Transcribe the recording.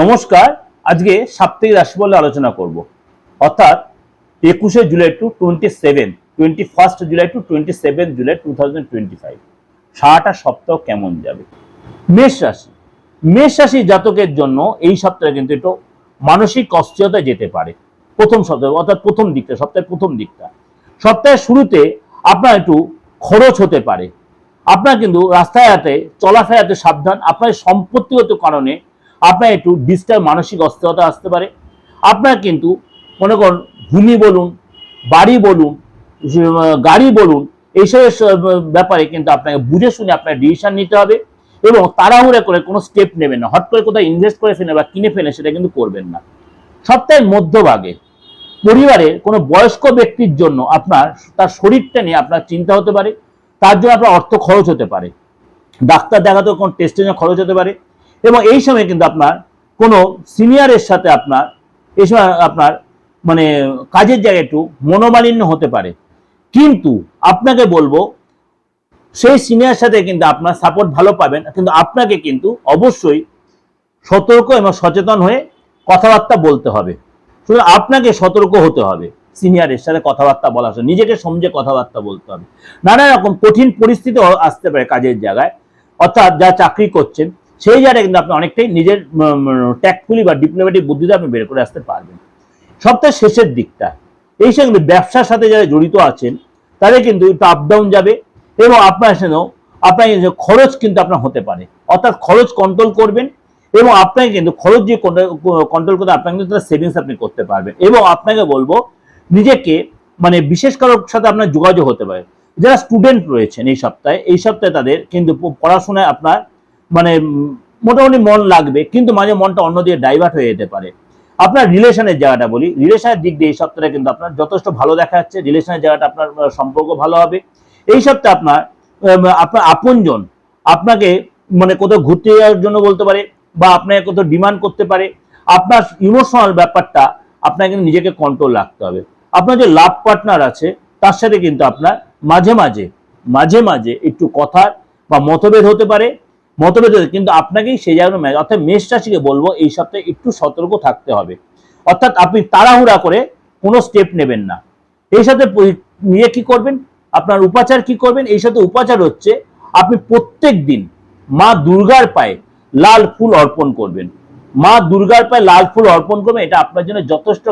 নমস্কার, আজকে সাপ্তাহিক রাশি বলে আলোচনা করব। অর্থাৎ একুশে July to twenty seven twenty first July to twenty seven July two thousand twenty five সারাটা সপ্তাহ কেমন যাবে? মেষ রাশি। মেষ রাশি জাতকের জন্য এই সপ্তাহে কিন্তু একটু মানসিক অস্থিরতা যেতে পারে। প্রথম সপ্তাহে, অর্থাৎ প্রথম দিকটা, সপ্তাহের প্রথম দিকটা। সপ্তাহের শুরুতে আপনার একটু খরচ হতে পারে। আপনার কিন্তু রাস্তায় হাতে চলাফেরাতে সাবধান। আপনার সম্পত্তিগত কারণে আপনার একটু ডিস্টার্ব মানসিক অস্থিরতা আসতে পারে। আপনার কিন্তু মনে করুন ভূমি বলুন, বাড়ি বলুন গাড়ি বলুন এইসবের ব্যাপারে কিন্তু আপনাকে বুঝে শুনে আপনার ডিসিশন নিতে হবে এবং তাড়াহুড়া করে কোনো স্টেপ নেবেন না। হট করে কোথাও ইনভেস্ট করে ফেলে বা কিনে ফেলে সেটা কিন্তু করবেন না। সপ্তাহের মধ্যভাগে পরিবারের কোনো বয়স্ক ব্যক্তির জন্য আপনার, তার শরীরটা নিয়ে আপনার চিন্তা হতে পারে। তার জন্য আপনার অর্থ খরচ হতে পারে। ডাক্তার দেখাতে কোনো টেস্টের জন্য খরচ হতে পারে। এবং এই সময় কিন্তু আপনার কোনো সিনিয়রের সাথে আপনার, এই সময় আপনার মানে কাজের জায়গায় একটু মনোমালিন্য হতে পারে। কিন্তু আপনাকে বলব, সেই সিনিয়র সাথে কিন্তু আপনার সাপোর্ট ভালো পাবেন, কিন্তু আপনাকে কিন্তু অবশ্যই সতর্ক এবং সচেতন হয়ে কথাবার্তা বলতে হবে। সুতরাং আপনাকে সতর্ক হতে হবে সিনিয়রের সাথে কথাবার্তা বলার সময়, নিজেকে সমঝে কথাবার্তা বলতে হবে। নানা রকম কঠিন পরিস্থিতি আসতে পারে কাজের জায়গায়, অর্থাৎ যা চাকরি করছেন সেই জায়গায় কিন্তু আপনি অনেকটাই নিজের ট্যাক্টফুলি বা ডিপ্লোম্যাটিক বুদ্ধিতে আপনি বের করে আসতে পারবেন। সপ্তাহের শেষের দিকটা, এই সঙ্গে ব্যবসার সাথে যারা জড়িত আছেন, তাদের কিন্তু একটু আপ ডাউন যাবে এবং আপনার সেন যে খরচ কিন্তু আপনার হতে পারে। অর্থাৎ খরচ কন্ট্রোল করবেন এবং আপনাকে কিন্তু খরচ যে কন্ট্রোল করতে আপনাকে কিন্তু সেভিংস আপনি করতে পারবেন। এবং আপনাকে বলব, নিজেকে মানে বিশেষ কারোর সাথে আপনার যোগাযোগ হতে পারে। যারা স্টুডেন্ট রয়েছেন এই সপ্তাহে এই সপ্তাহে তাদের কিন্তু পড়াশোনায় আপনার মানে মোটামুটি মন লাগবে, কিন্তু মাঝে মনটা অন্যদিকে ডাইভার্ট হয়ে যেতে পারে। আপনার রিলেশনের জায়গাটা বলি রিলেশনের দিক দিয়ে এই সপ্তাহে কিন্তু আপনার যথেষ্ট ভালো দেখা যাচ্ছে রিলেশনের জায়গাটা আপনার সম্পর্ক ভালো হবে। এই সপ্তাহে আপনার আপনার আপনজন আপনাকে মানে কোথাও ঘুরতে যাওয়ার জন্য বলতে পারে বা আপনাকে কোথাও ডিমান্ড করতে পারে, আপনার ইমোশনাল ব্যাপারটা আপনাকে কিন্তু নিজেকে কন্ট্রোল রাখতে হবে। আপনার যে লাভ পার্টনার আছে, তার সাথে কিন্তু আপনার মাঝে মাঝে মাঝে মাঝে একটু কথার বা মতভেদ হতে পারে মতভেদ হতে কিন্তু আপনাকেই সেই জায়গায় ম্যাচ অর্থাৎ মেষ রাশিকে বলব, এই সপ্তাহে একটু সতর্ক থাকতে হবে। অর্থাৎ আপনি তাড়াহুড়া করে কোনো স্টেপ নেবেন না। এই সাথে নিয়ে কি করবেন? আপনার উপাচার কি করবেন? এই সাথে উপাচার হচ্ছে, আপনি প্রত্যেক দিন মা দুর্গার পায়ে লাল ফুল অর্পণ করবেন। মা দুর্গার পায়ে লাল ফুল অর্পণ করবেন, এটা আপনার জন্য যথেষ্ট